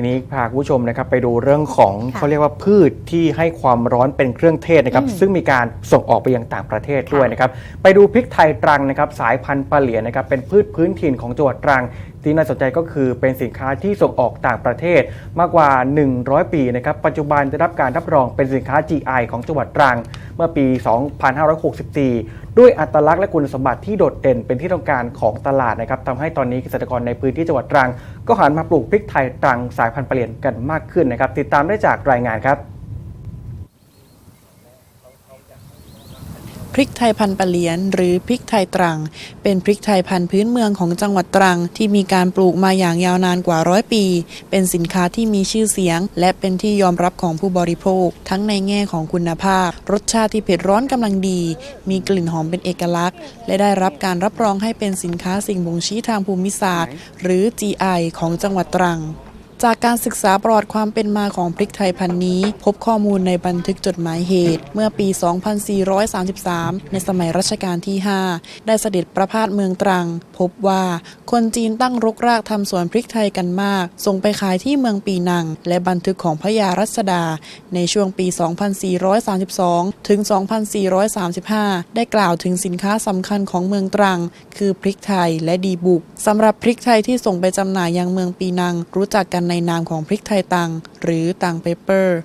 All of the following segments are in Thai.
ทีนี้พาคุณผู้ชมนะครับไปดูเรื่องของค่ะเขาเรียกว่าพืชที่ให้ความร้อนเป็นเครื่องเทศนะครับอืมซึ่งมีการส่งออกไปยังต่างประเทศด้วยนะครับไปดูพริกไทยตรังนะครับสายพันธุ์ปลาเหลียนนะครับเป็นพืชพื้นถิ่นของจังหวัดตรัง ที่น่าสนใจก็คือเป็นสินค้าที่ส่งออกต่างประเทศมากกว่า 100 ปีนะครับ ปัจจุบันได้รับการรับรองเป็นสินค้า GI ของจังหวัดตรัง เมื่อปี 2564 ด้วยอัตลักษณ์และคุณสมบัติที่โดดเด่นเป็นที่ต้องการของตลาดนะครับทำให้ตอนนี้เกษตรกรในพื้นที่จังหวัดตรัง ก็หันมาปลูกพริกไทยตรังสายพันธุ์เปลี่ยนกันมากขึ้นนะครับ ติดตามได้จากรายงานครับ ริกไทยพันธุ์ปะเลียน หรือพริกไทยตรัง เป็นพริกไทยพันธุ์พื้นเมืองของจังหวัดตรัง ที่มีการปลูกมาอย่างยาวนานกว่าร้อยปี เป็นสินค้าที่มีชื่อเสียง และเป็นที่ยอมรับของผู้บริโภค ทั้งในแง่ของคุณภาพ รสชาติที่เผ็ดร้อนกำลังดี มีกลิ่นหอมเป็นเอกลักษณ์ และได้รับการรับรองให้เป็นสินค้าสิ่งบ่งชี้ทางภูมิศาสตร์ หรือ GI ของจังหวัดตรัง จากการศึกษาประวัติความเป็นมาของพริกไทยพันธุ์นี้ พบข้อมูลในบันทึกจดหมายเหตุ เมื่อปี 2433 ในสมัยรัชกาลที่ 5 ได้เสด็จประพาสเมืองตรัง พบว่าคนจีนตั้งรกรากทำสวนพริกไทยกันมาก ส่งไปขายที่เมืองปีนัง และบันทึกของพระยารัศดา ในช่วงปี 2432 ถึง 2435 ได้กล่าวถึงสินค้าสำคัญของเมืองตรัง คือพริกไทยและดีบุกสำหรับพริกไทยที่ส่งไปจำหน่ายยังเมืองปีนัง รู้จักกันในนามของพริกไทยตังหรือตังเปเปอร์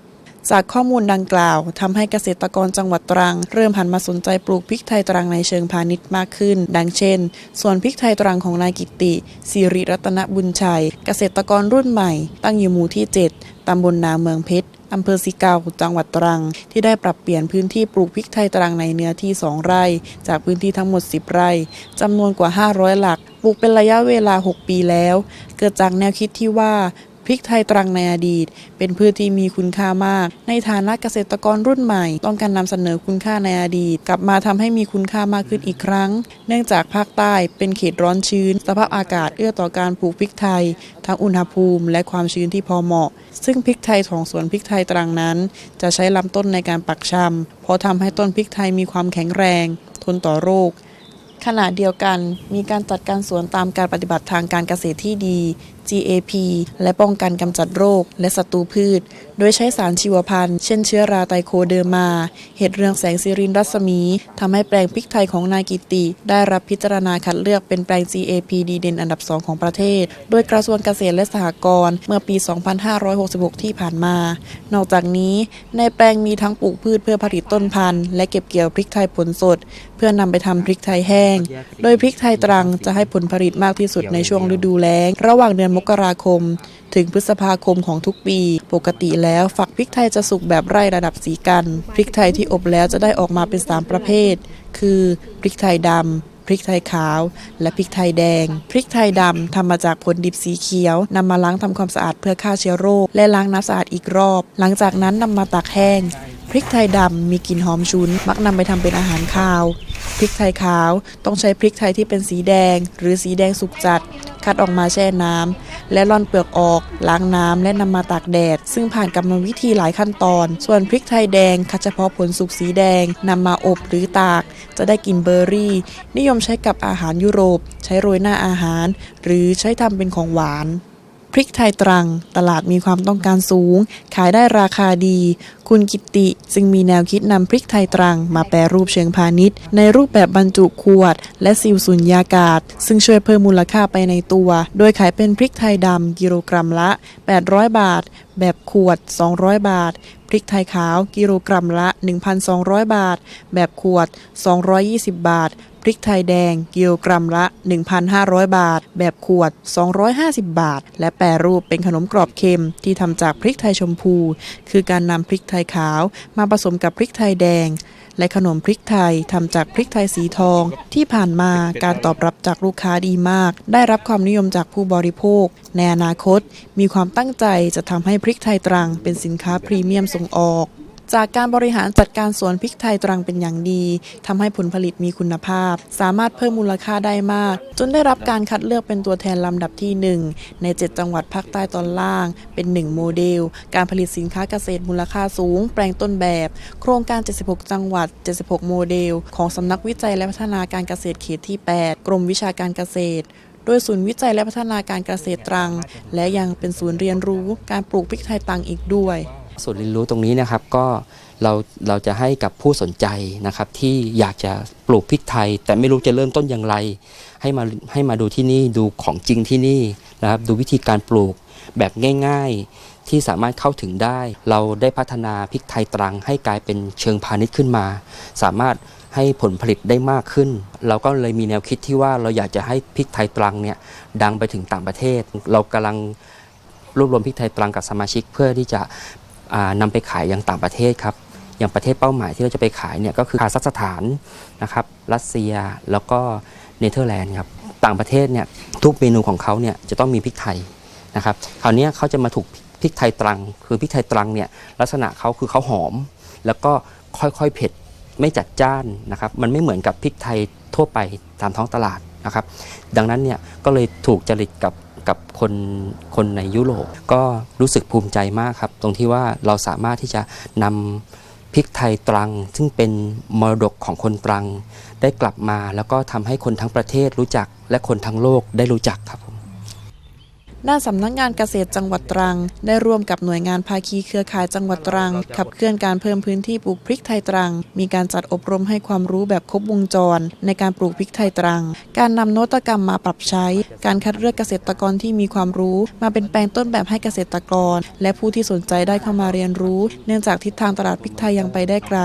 จากข้อมูลดังกล่าวทำให้เกษตรกรจังหวัดตรัง เริ่มหันมาสนใจปลูกพริกไทยตรังในเชิงพาณิชย์มากขึ้น ดังเช่นสวนพริกไทยตรังของนายกิติสิริรัตนบุญชัย เกษตรกรรุ่นใหม่ ตั้งอยู่หมู่ที่ 7ตำบลนาเมืองเพชรอำเภอสีเกาจังหวัดตรัง ที่ได้ปรับเปลี่ยนพื้นที่ปลูกพริกไทยตรังในเนื้อที่ 2 ไร่ จากพื้นที่ทั้งหมด 10 ไร่จำนวนกว่า 500 หลัก ปลูกเป็นระยะเวลา 6 ปีแล้ว เกิดจากแนวคิดที่ว่า พริกไทยตรังในอดีต เป็นพืชที่มีคุณค่ามาก ในฐานะเกษตรกรรุ่นใหม่ ต้องการนำเสนอคุณค่าในอดีต กลับมาทำให้มีคุณค่ามากขึ้นอีกครั้ง เนื่องจากภาคใต้เป็นเขตร้อนชื้น สภาพอากาศเอื้อต่อการปลูกพริกไทย ทั้งอุณหภูมิ และความชื้นที่พอเหมาะ ซึ่งพริกไทยของสวนพริกไทยตรังนั้น จะใช้ลำต้นในการปักชำเพราะทำให้ต้นพริกไทยมีความแข็งแรง ทนต่อโรคขณะเดียวกันมีการจัดการสวนตามการปฏิบัติทางการเกษตรที่ดี GAP และป้องกันกำจัดโรค และศัตรูพืช โดยใช้สารชีวพันธุ์ เช่นเชื้อราไตโคเดอร์มา เห็ดเรืองแสงสิรินรัศมีทำให้แปลงพริกไทยของนายกิติ ได้รับพิจารณาคัดเลือกเป็นแปลง GAP ดีเด่นอันดับ 2 ของประเทศ โดยกระทรวงเกษตรและสหกรณ์เมื่อปี 2566 ที่ผ่านมา นอกจากนี้ในแปลงมีทั้งปลูกพืชเพื่อผลิตต้นพันธุ์และเก็บเกี่ยวพริกไทยผลสด เพื่อนำไปทำพริกไทยแห้ง โดยพริกไทยตรังจะให้ผลผลิตมากที่สุดในช่วงฤดูแล้ง ระหว่างเดือนมกราคม ถึงพฤษภาคมของทุกปี ปกติแล้วฝักพริกไทยจะสุกแบบไร่ระดับสีกัน พริกไทยที่อบแล้วจะได้ออกมาเป็น 3 ประเภท คือพริกไทยดำพริกไทยขาว และพริกไทยแดง พริกไทยดำทำมาจากผลดิบสีเขียว นำมาล้างทำความสะอาดเพื่อฆ่าเชื้อโรค และล้างน้ำสะอาดอีกรอบ หลังจากนั้นนำมาตากแห้ง พริกไทยดำมีกลิ่นหอมชุน มักนำไปทำเป็นอาหารคาว พริกไทยขาวต้องใช้พริกไทยที่เป็นสีแดง หรือสีแดงสุกจัด คัดออกมาแช่น้ำและร่อนเปลือกออก ล้างน้ำและนำมาตากแดด ซึ่งผ่านกรรมวิธีหลายขั้นตอน ส่วนพริกไทยแดงคัดเฉพาะผลสุกสีแดงนำมาอบหรือตาก จะได้กลิ่นเบอร์รี่ นิยมใช้กับอาหารยุโรป ใช้โรยหน้าอาหาร หรือใช้ทำเป็นของหวาน พริกไทยตรัง ตลาดมีความต้องการสูง ขายได้ราคาดี คุณกิติจึงมีแนวคิดนำพริกไทยตรัง มาแปรรูปเชิงพาณิชย์ ในรูปแบบบรรจุขวด และซิลสุญญากาศ ซึ่งช่วยเพิ่มมูลค่าไปในตัว โดยขายเป็นพริกไทยดำกิโลกรัมละ 800 บาท แบบขวด 200 บาท พริกไทยขาวกิโลกรัมละ 1,200 บาท แบบขวด 220 บาท พริกไทยแดงกิโลกรัมละ 1,500 บาท แบบขวด 250 บาท และแปรรูปเป็นขนมกรอบเค็มที่ทำจากพริกไทยชมพู คือการนำพริกไทยขาวมาผสมกับพริกไทยแดง และขนมพริกไทยทำจากพริกไทยสีทอง ที่ผ่านมาการตอบรับจากลูกค้าดีมาก ได้รับความนิยมจากผู้บริโภค ในอนาคต มีความตั้งใจจะทำให้พริกไทยตรังเป็นสินค้าพรีเมียมส่งออก จากการบริหารจัดการสวนพริกไทยตรังเป็นอย่างดีทำให้ผลผลิตมีคุณภาพ สามารถเพิ่มมูลค่าได้มาก จนได้รับการคัดเลือกเป็นตัวแทนลำดับที่ 1 ใน 7 จังหวัดภาคใต้ตอนล่าง เป็น 1 โมเดล การผลิตสินค้าเกษตรมูลค่าสูง แปลงต้นแบบ โครงการ 76 จังหวัด 76 โมเดล ของสำนักวิจัยและพัฒนาการเกษตรเขตที่ 8 กรมวิชาการเกษตรโดยศูนย์วิจัยและพัฒนาการเกษตรตรัง และยังเป็นศูนย์เรียนรู้การปลูกพริกไทยตรังอีกด้วย ส่วนเรียนรู้ตรงนี้นะครับก็เราเราจะให้กับผู้สนใจนะครับ ที่อยากจะปลูกพริกไทย แต่ไม่รู้จะเริ่มต้นอย่างไร ให้มาให้มาดูที่นี่ดูของจริงที่นี่นะครับ ดูวิธีการปลูกแบบง่าย ๆ ที่สามารถเข้าถึงได้ เราได้พัฒนาพริกไทยตรัง ให้กลายเป็นเชิงพาณิชย์ขึ้นมา สามารถให้ผลผลิตได้มากขึ้น เราก็เลยมีแนวคิดที่ว่าเราอยากจะให้พริกไทยตรังเนี่ยดังไปถึงต่างประเทศ เรากำลังรวบรวมพริกไทยตรังกับสมาชิกเพื่อที่จะ อ่านำไปขายยังต่างประเทศครับอย่างประเทศเป้าหมายที่เราจะไปขายเนี่ยก็คือคาซัคสถานนะครับรัสเซียแล้วก็เนเธอร์แลนด์ครับต่างประเทศเนี่ยทุกเมนูของเขาเนี่ยจะต้องมีพริกไทยนะครับคราวนี้เขาจะมาถูกพริกไทยตรัง คือพริกไทยตรังเนี่ยลักษณะเขาคือเขาหอม แล้วก็ค่อยๆเผ็ดไม่จัดจ้านนะครับมันไม่เหมือนกับพริกไทยทั่วไปตามท้องตลาดนะครับดังนั้นเนี่ยก็เลยถูกจริตกับ กับคนคนในยุโรปก็รู้สึกภูมิใจมากครับ ตรงที่ว่าเราสามารถที่จะนำพริกไทยตรัง ซึ่งเป็นมรดกของคนตรัง ได้กลับมาแล้วก็ทำให้คนทั้งประเทศรู้จักและคนทั้งโลกได้รู้จักครับ ด้านสำนักงานเกษตรจังหวัดตรัง ได้ร่วมกับหน่วยงานภาคีเครือข่ายจังหวัดตรัง ขับเคลื่อนการเพิ่มพื้นที่ปลูกพริกไทยตรัง มีการจัดอบรมให้ความรู้แบบครบวงจร ในการปลูกพริกไทยตรัง การนำนวัตกรรมมาปรับใช้ การคัดเลือกเกษตรกรที่มีความรู้ มาเป็นแปลงต้นแบบให้เกษตรกร และผู้ที่สนใจได้เข้ามาเรียนรู้ เนื่องจากทิศทางตลาดพริกไทยยังไปได้ไกล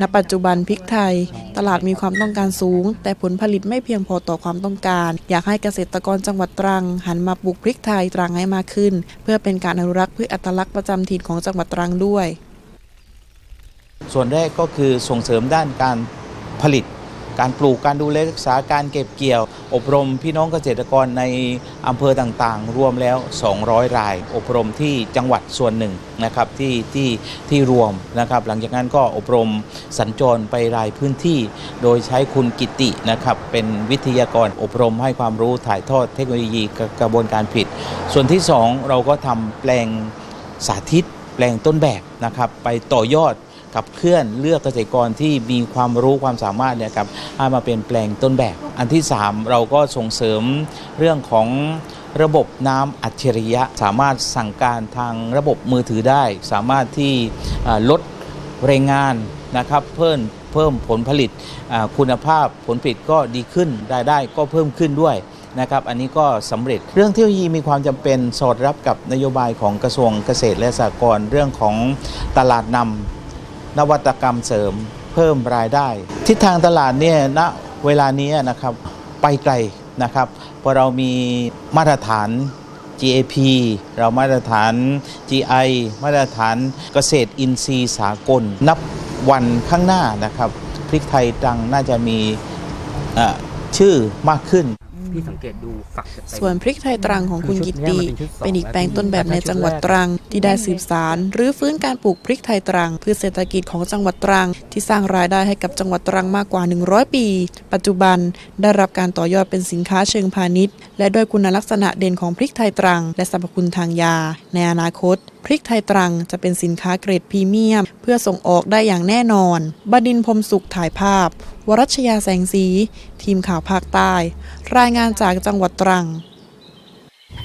ณปัจจุบันพริกไทย ตลาดมีความต้องการสูง แต่ผลผลิตไม่เพียงพอต่อความต้องการ อยากให้เกษตรกรจังหวัดตรัง หันมาปลูกพริกไทยตรังให้มากขึ้น เพื่อเป็นการอนุรักษ์พืชอัตลักษณ์ประจำถิ่นของจังหวัดตรังด้วย ส่วนแรกก็คือส่งเสริมด้านการผลิต การปลูกการดูแลรักษาการเก็บเกี่ยว อบรมพี่น้องเกษตรกรในอำเภอต่างๆ รวมแล้ว 200 ราย อบรมที่จังหวัดส่วนหนึ่งนะครับที่ที่ที่รวมนะครับ หลังจากนั้นก็อบรมสัญจรไปรายพื้นที่ โดยใช้คุณกิตินะครับเป็นวิทยากรอบรมให้ความรู้ถ่ายทอดเทคโนโลยีกระกระบวนการผลิตส่วนที่สองเราก็ทำแปลงสาธิตแปลงต้นแบบนะครับ ไปต่อยอด กับเคลื่อนเลือกเกษตรกรที่มีความรู้ความสามารถเนี่ยครับให้มาเป็นแปลงต้นแบบ อันที่ 3 เราก็ส่งเสริมเรื่องของระบบน้ำอัจฉริยะ สามารถสั่งการทางระบบมือถือได้ สามารถที่ลดแรงงานนะครับเพิ่มเพิ่มผลผลิตคุณภาพผลผลิตก็ดีขึ้นรายได้ก็เพิ่มขึ้นด้วยนะครับอันนี้ก็สำเร็จเรื่องเทคโนโลยีมีความจำเป็นสอดรับกับนโยบายของกระทรวงเกษตรและสหกรณ์เรื่องของตลาดนำ นวัตกรรมเสริมเพิ่มรายได้ ทิศทางตลาดเนี่ยณเวลานี้นะครับไปไกลนะครับเพราะเรามีมาตรฐาน GAP เรามาตรฐาน GI มาตรฐานเกษตรอินทรีย์สากล นับวันข้างหน้านะครับพริกไทยตรังน่าจะมีเอ่อชื่อมากขึ้นพี่สังเกตดูฝักส่วนพริกไทยตรังของคุณกิตติเป็นอีกแปลงต้นแบบในจังหวัดตรัง ที่ได้สืบสารหรือฟื้นการปลูกพริกไทยตรัง พืชเศรษฐกิจของจังหวัดตรัง ที่สร้างรายได้ให้กับจังหวัดตรังมากกว่า 100 ปี ปัจจุบันได้รับการต่อยอดเป็นสินค้าเชิงพาณิชย์ และด้วยคุณลักษณะเด่นของพริกไทยตรัง และสรรพคุณทางยา ในอนาคต พริกไทยตรังจะเป็นสินค้าเกรดพรีเมียม เพื่อส่งออกได้อย่างแน่นอน บดินพรมสุขถ่ายภาพ วรัชยาแสงสี ทีมข่าวภาคใต้ รายงานจากจังหวัดตรัง